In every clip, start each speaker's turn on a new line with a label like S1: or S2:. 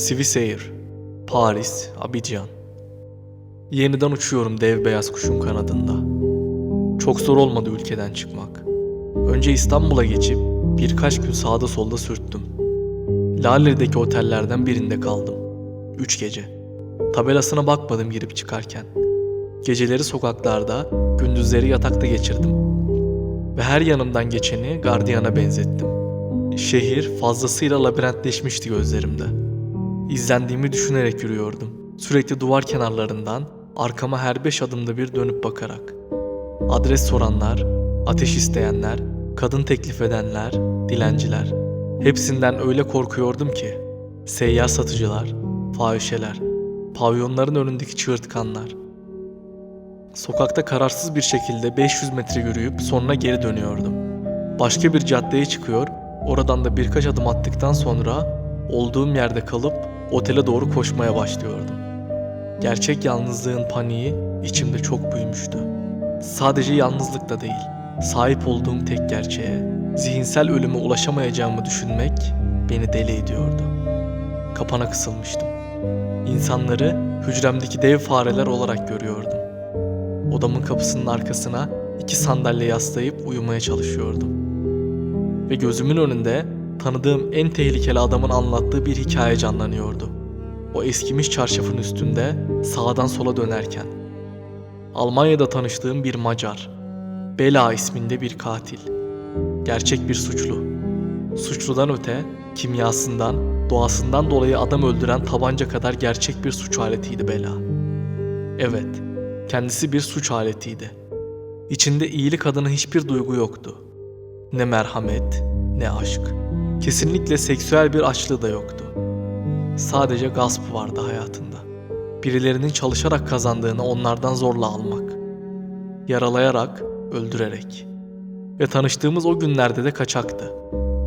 S1: Sivas'Air, Paris, Abidjan. Yeniden uçuyorum dev beyaz kuşun kanadında. Çok zor olmadı ülkeden çıkmak. Önce İstanbul'a geçip birkaç gün sağda solda sürttüm. Lale'deki otellerden birinde kaldım. Üç gece. Tabelasına bakmadım girip çıkarken. Geceleri sokaklarda, gündüzleri yatakta geçirdim. Ve her yanımdan geçeni gardiyana benzettim. Şehir fazlasıyla labirentleşmişti gözlerimde. İzlendiğimi düşünerek yürüyordum. Sürekli duvar kenarlarından arkama her beş adımda bir dönüp bakarak. Adres soranlar, ateş isteyenler, kadın teklif edenler, dilenciler. Hepsinden öyle korkuyordum ki. Seyyar satıcılar, fahişeler, pavyonların önündeki çığırtkanlar. Sokakta kararsız bir şekilde 500 metre yürüyüp sonra geri dönüyordum. Başka bir caddeye çıkıyor, oradan da birkaç adım attıktan sonra olduğum yerde kalıp otele doğru koşmaya başlıyordum. Gerçek yalnızlığın paniği içimde çok büyümüştü. Sadece yalnızlık da değil, sahip olduğum tek gerçeğe, zihinsel ölüme ulaşamayacağımı düşünmek beni deli ediyordu. Kapana kısılmıştım. İnsanları hücremdeki dev fareler olarak görüyordum. Odamın kapısının arkasına iki sandalye yaslayıp uyumaya çalışıyordum. Ve gözümün önünde tanıdığım en tehlikeli adamın anlattığı bir hikaye canlanıyordu. O eskimiş çarşafın üstünde sağdan sola dönerken. Almanya'da tanıştığım bir Macar. Bela isminde bir katil. Gerçek bir suçlu. Suçludan öte, kimyasından, doğasından dolayı adam öldüren tabanca kadar gerçek bir suç aletiydi Bela. Evet, kendisi bir suç aletiydi. İçinde iyilik adına hiçbir duygu yoktu. Ne merhamet, ne aşk. Kesinlikle seksüel bir açlığı da yoktu. Sadece gasp vardı hayatında. Birilerinin çalışarak kazandığını onlardan zorla almak. Yaralayarak, öldürerek. Ve tanıştığımız o günlerde de kaçaktı.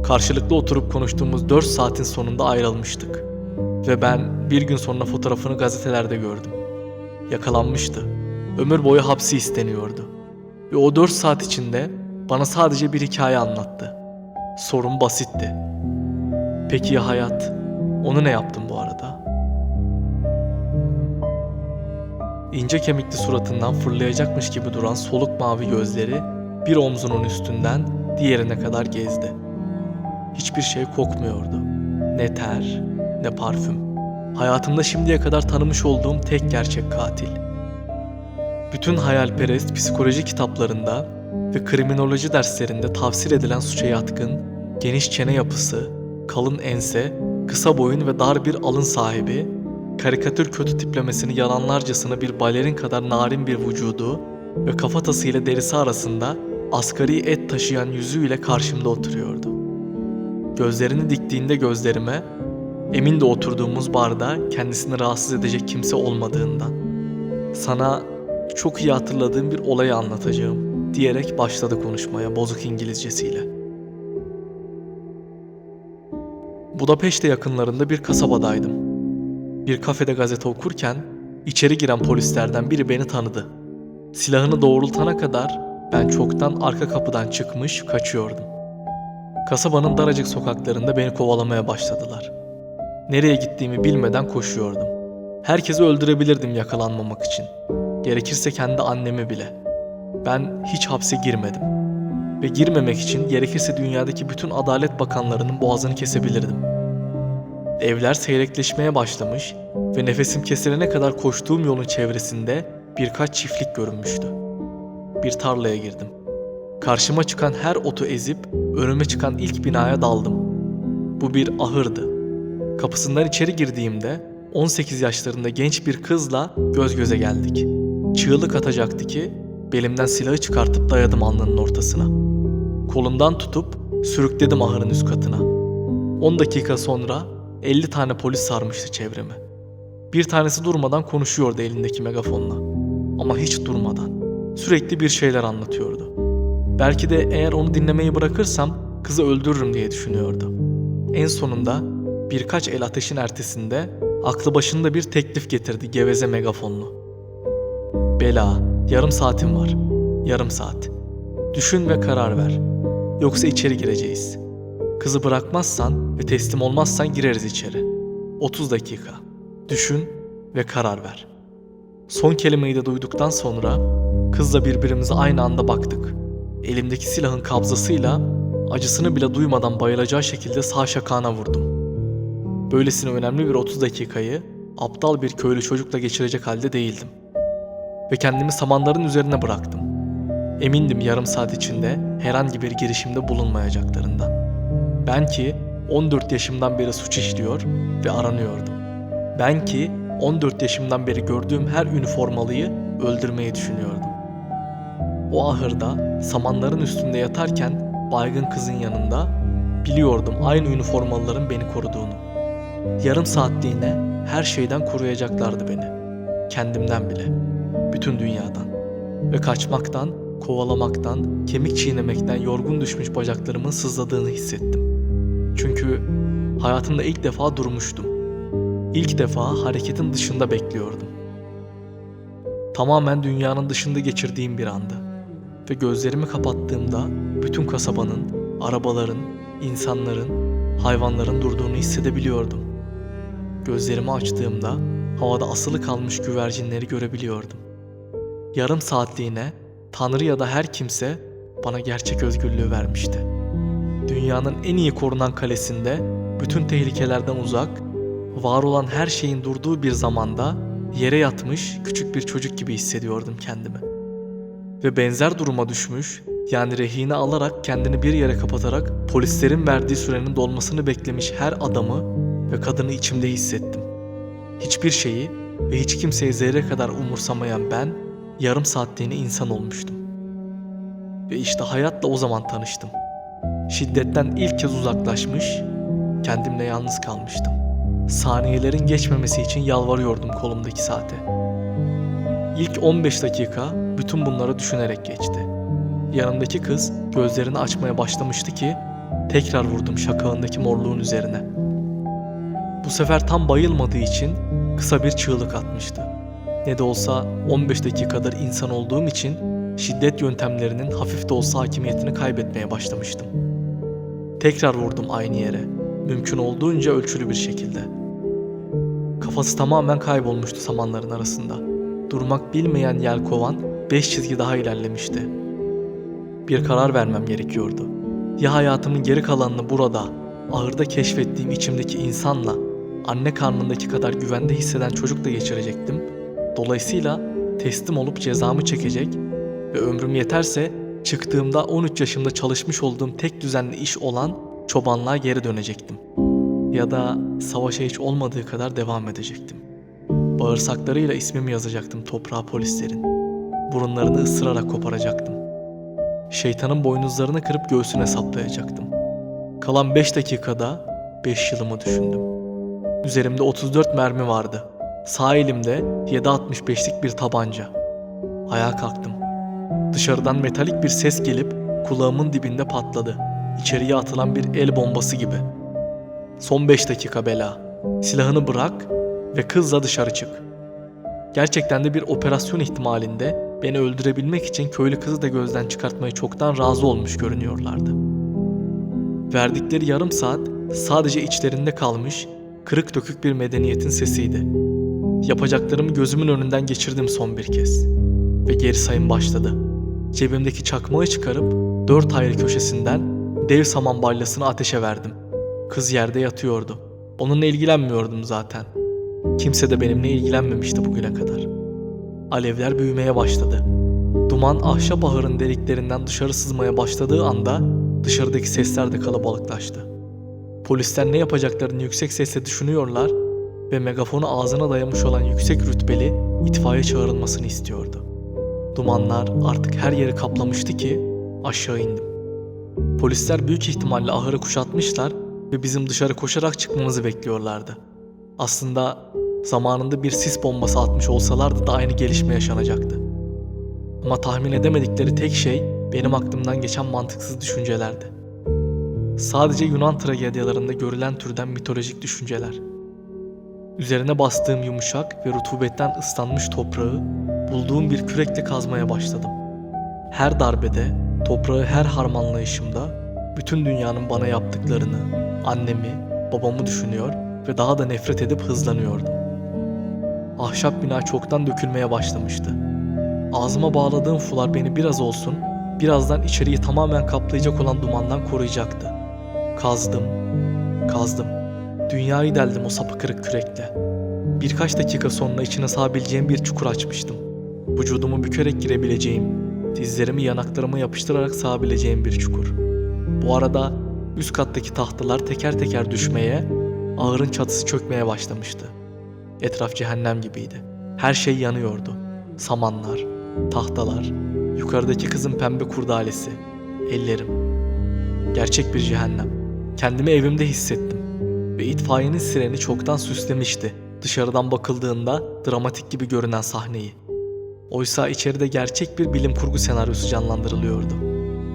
S1: Karşılıklı oturup konuştuğumuz 4 saatin sonunda ayrılmıştık. Ve ben bir gün sonra fotoğrafını gazetelerde gördüm. Yakalanmıştı. Ömür boyu hapsi isteniyordu. Ve o 4 saat içinde bana sadece bir hikaye anlattı. Sorun basitti. Peki ya hayat? Onu ne yaptın bu arada? İnce kemikli suratından fırlayacakmış gibi duran soluk mavi gözleri bir omzunun üstünden diğerine kadar gezdi. Hiçbir şey kokmuyordu. Ne ter, ne parfüm. Hayatımda şimdiye kadar tanımış olduğum tek gerçek katil. Bütün hayalperest psikoloji kitaplarında ve kriminoloji derslerinde tavsir edilen suça yatkın, geniş çene yapısı, kalın ense, kısa boyun ve dar bir alın sahibi, karikatür kötü tiplemesini yalanlarcasına bir balerin kadar narin bir vücudu ve kafatası ile derisi arasında asgari et taşıyan yüzüyle karşımda oturuyordu. Gözlerini diktiğinde gözlerime, emin de oturduğumuz barda kendisini rahatsız edecek kimse olmadığından. Sana çok iyi hatırladığım bir olayı anlatacağım diyerek başladı konuşmaya bozuk İngilizcesiyle. Budapeşte yakınlarında bir kasabadaydım. Bir kafede gazete okurken içeri giren polislerden biri beni tanıdı. Silahını doğrultana kadar ben çoktan arka kapıdan çıkmış kaçıyordum. Kasabanın daracık sokaklarında beni kovalamaya başladılar. Nereye gittiğimi bilmeden koşuyordum. Herkesi öldürebilirdim yakalanmamak için. Gerekirse kendi annemi bile. Ben hiç hapse girmedim. Ve girmemek için gerekirse dünyadaki bütün adalet bakanlarının boğazını kesebilirdim. Evler seyrekleşmeye başlamış ve nefesim kesilene kadar koştuğum yolun çevresinde birkaç çiftlik görünmüştü. Bir tarlaya girdim. Karşıma çıkan her otu ezip önüme çıkan ilk binaya daldım. Bu bir ahırdı. Kapısından içeri girdiğimde 18 yaşlarında genç bir kızla göz göze geldik. Çığlık atacaktı ki belimden silahı çıkartıp dayadım alnının ortasına. Kolundan tutup sürükledim ahırın üst katına. 10 dakika sonra 50 tane polis sarmıştı çevremi. Bir tanesi durmadan konuşuyordu elindeki megafonla. Ama hiç durmadan. Sürekli bir şeyler anlatıyordu. Belki de eğer onu dinlemeyi bırakırsam kızı öldürürüm diye düşünüyordu. En sonunda birkaç el ateşin ertesinde aklı başında bir teklif getirdi geveze megafonlu. Bela, yarım saatin var. Yarım saat. Düşün ve karar ver. Yoksa içeri gireceğiz. Kızı bırakmazsan ve teslim olmazsan gireriz içeri. 30 dakika. Düşün ve karar ver. Son kelimeyi de duyduktan sonra kızla birbirimize aynı anda baktık. Elimdeki silahın kabzasıyla acısını bile duymadan bayılacağı şekilde sağ şakağına vurdum. Böylesine önemli bir 30 dakikayı aptal bir köylü çocukla geçirecek halde değildim. Ve kendimi samanların üzerine bıraktım. Emindim yarım saat içinde herhangi bir girişimde bulunmayacaklarından. Ben ki 14 yaşımdan beri suç işliyor ve aranıyordum. Ben ki 14 yaşımdan beri gördüğüm her üniformalıyı öldürmeyi düşünüyordum. O ahırda samanların üstünde yatarken baygın kızın yanında biliyordum aynı üniformalıların beni koruduğunu. Yarım saatliğine her şeyden koruyacaklardı beni. Kendimden bile. Bütün dünyadan. Ve kaçmaktan, kovalamaktan, kemik çiğnemekten yorgun düşmüş bacaklarımın sızladığını hissettim. Çünkü hayatımda ilk defa durmuştum. İlk defa hareketin dışında bekliyordum. Tamamen dünyanın dışında geçirdiğim bir andı. Ve gözlerimi kapattığımda bütün kasabanın, arabaların, insanların, hayvanların durduğunu hissedebiliyordum. Gözlerimi açtığımda havada asılı kalmış güvercinleri görebiliyordum. Yarım saatliğine Tanrı ya da her kimse bana gerçek özgürlüğü vermişti. Dünyanın en iyi korunan kalesinde bütün tehlikelerden uzak, var olan her şeyin durduğu bir zamanda yere yatmış küçük bir çocuk gibi hissediyordum kendimi. Ve benzer duruma düşmüş, yani rehine alarak kendini bir yere kapatarak polislerin verdiği sürenin dolmasını beklemiş her adamı ve kadını içimde hissettim. Hiçbir şeyi ve hiç kimseyi zerre kadar umursamayan ben yarım saatliğine insan olmuştum. Ve işte hayatla o zaman tanıştım. Şiddetten ilk kez uzaklaşmış, kendimle yalnız kalmıştım. Saniyelerin geçmemesi için yalvarıyordum kolumdaki saate. İlk 15 dakika bütün bunları düşünerek geçti. Yanımdaki kız gözlerini açmaya başlamıştı ki tekrar vurdum şakağındaki morluğun üzerine. Bu sefer tam bayılmadığı için kısa bir çığlık atmıştı. Ne de olsa 15 dakikadır insan olduğum için şiddet yöntemlerinin hafif de olsa hakimiyetini kaybetmeye başlamıştım. Tekrar vurdum aynı yere. Mümkün olduğunca ölçülü bir şekilde. Kafası tamamen kaybolmuştu samanların arasında. Durmak bilmeyen yelkovan beş çizgi daha ilerlemişti. Bir karar vermem gerekiyordu. Ya hayatımın geri kalanını burada, ahırda keşfettiğim içimdeki insanla, anne karnındaki kadar güvende hisseden çocukla geçirecektim. Dolayısıyla teslim olup cezamı çekecek ve ömrüm yeterse çıktığımda 13 yaşımda çalışmış olduğum tek düzenli iş olan çobanlığa geri dönecektim. Ya da savaşa hiç olmadığı kadar devam edecektim. Bağırsaklarıyla ismimi yazacaktım toprağa polislerin. Burunlarını ısırarak koparacaktım. Şeytanın boynuzlarını kırıp göğsüne saplayacaktım. Kalan 5 dakikada 5 yılımı düşündüm. Üzerimde 34 mermi vardı. Sağ elimde 7.65'lik bir tabanca. Ayağa kalktım. Dışarıdan metalik bir ses gelip kulağımın dibinde patladı. İçeriye atılan bir el bombası gibi. Son 5 dakika bela. Silahını bırak ve kızla dışarı çık. Gerçekten de bir operasyon ihtimalinde beni öldürebilmek için köylü kızı da gözden çıkartmayı çoktan razı olmuş görünüyorlardı. Verdikleri yarım saat sadece içlerinde kalmış, kırık dökük bir medeniyetin sesiydi. Yapacaklarımı gözümün önünden geçirdim son bir kez. Ve geri sayım başladı. Cebimdeki çakmağı çıkarıp dört ayrı köşesinden dev saman balyasını ateşe verdim. Kız yerde yatıyordu. Onunla ilgilenmiyordum zaten. Kimse de benimle ilgilenmemişti bugüne kadar. Alevler büyümeye başladı. Duman ahşap ahırın deliklerinden dışarı sızmaya başladığı anda dışarıdaki sesler de kalabalıklaştı. Polisler ne yapacaklarını yüksek sesle düşünüyorlar ve megafonu ağzına dayamış olan yüksek rütbeli itfaiye çağrılmasını istiyordu. Dumanlar artık her yeri kaplamıştı ki aşağı indim. Polisler büyük ihtimalle ahırı kuşatmışlar ve bizim dışarı koşarak çıkmamızı bekliyorlardı. Aslında zamanında bir sis bombası atmış olsalardı da aynı gelişme yaşanacaktı. Ama tahmin edemedikleri tek şey benim aklımdan geçen mantıksız düşüncelerdi. Sadece Yunan tragedyalarında görülen türden mitolojik düşünceler. Üzerine bastığım yumuşak ve rutubetten ıslanmış toprağı bulduğum bir kürekle kazmaya başladım. Her darbede, toprağı her harmanlayışımda bütün dünyanın bana yaptıklarını, annemi, babamı düşünüyor ve daha da nefret edip hızlanıyordum. Ahşap bina çoktan dökülmeye başlamıştı. Ağzıma bağladığım fular beni biraz olsun, birazdan içeriği tamamen kaplayacak olan dumandan koruyacaktı. Kazdım, kazdım. Dünyayı deldim o sapı kırık kürekle. Birkaç dakika sonra içine sığabileceğim bir çukur açmıştım. Vücudumu bükerek girebileceğim, dizlerimi yanaklarıma yapıştırarak sığabileceğim bir çukur. Bu arada üst kattaki tahtalar teker teker düşmeye, ağırın çatısı çökmeye başlamıştı. Etraf cehennem gibiydi. Her şey yanıyordu. Samanlar, tahtalar, yukarıdaki kızın pembe kurdalesi, ellerim. Gerçek bir cehennem. Kendimi evimde hissettim. Ve itfaiyenin sireni çoktan süslemişti. Dışarıdan bakıldığında dramatik gibi görünen sahneyi. Oysa içeride gerçek bir bilim kurgu senaryosu canlandırılıyordu.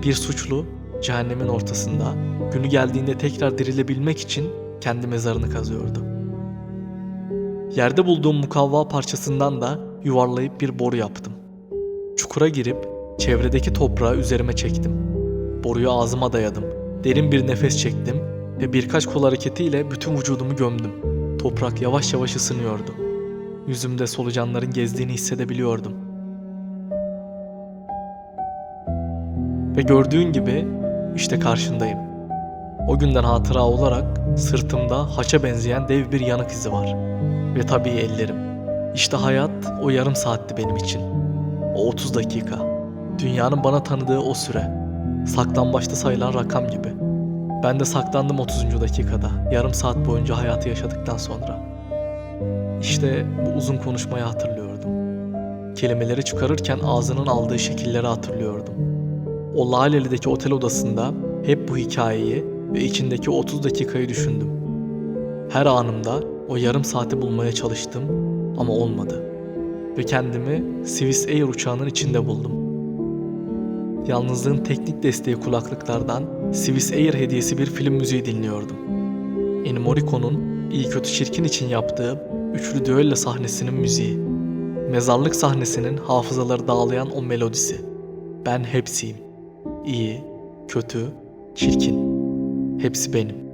S1: Bir suçlu cehennemin ortasında günü geldiğinde tekrar dirilebilmek için kendi mezarını kazıyordu. Yerde bulduğum mukavva parçasından da yuvarlayıp bir boru yaptım. Çukura girip çevredeki toprağı üzerime çektim. Boruyu ağzıma dayadım. Derin bir nefes çektim ve birkaç kol hareketiyle bütün vücudumu gömdüm. Toprak yavaş yavaş ısınıyordu. Yüzümde solucanların gezdiğini hissedebiliyordum. Ve gördüğün gibi işte karşındayım. O günden hatıra olarak sırtımda haça benzeyen dev bir yanık izi var. Ve tabii ellerim. İşte hayat o yarım saatti benim için. O 30 dakika. Dünyanın bana tanıdığı o süre. Saklambaçta sayılan rakam gibi. Ben de saklandım 30. dakikada. Yarım saat boyunca hayatı yaşadıktan sonra. İşte bu uzun konuşmayı hatırlıyordum. Kelimeleri çıkarırken ağzının aldığı şekilleri hatırlıyordum. O Laleli'deki otel odasında hep bu hikayeyi ve içindeki 30 dakikayı düşündüm. Her anımda o yarım saati bulmaya çalıştım ama olmadı. Ve kendimi Swiss Air uçağının içinde buldum. Yalnızlığın teknik desteği kulaklıklardan Swiss Air hediyesi bir film müziği dinliyordum. Ennio Morricone'un iyi kötü çirkin için yaptığı üçlü düello sahnesinin müziği. Mezarlık sahnesinin hafızaları dağlayan o melodisi. Ben hepsiyim. İyi, kötü, çirkin. Hepsi benim.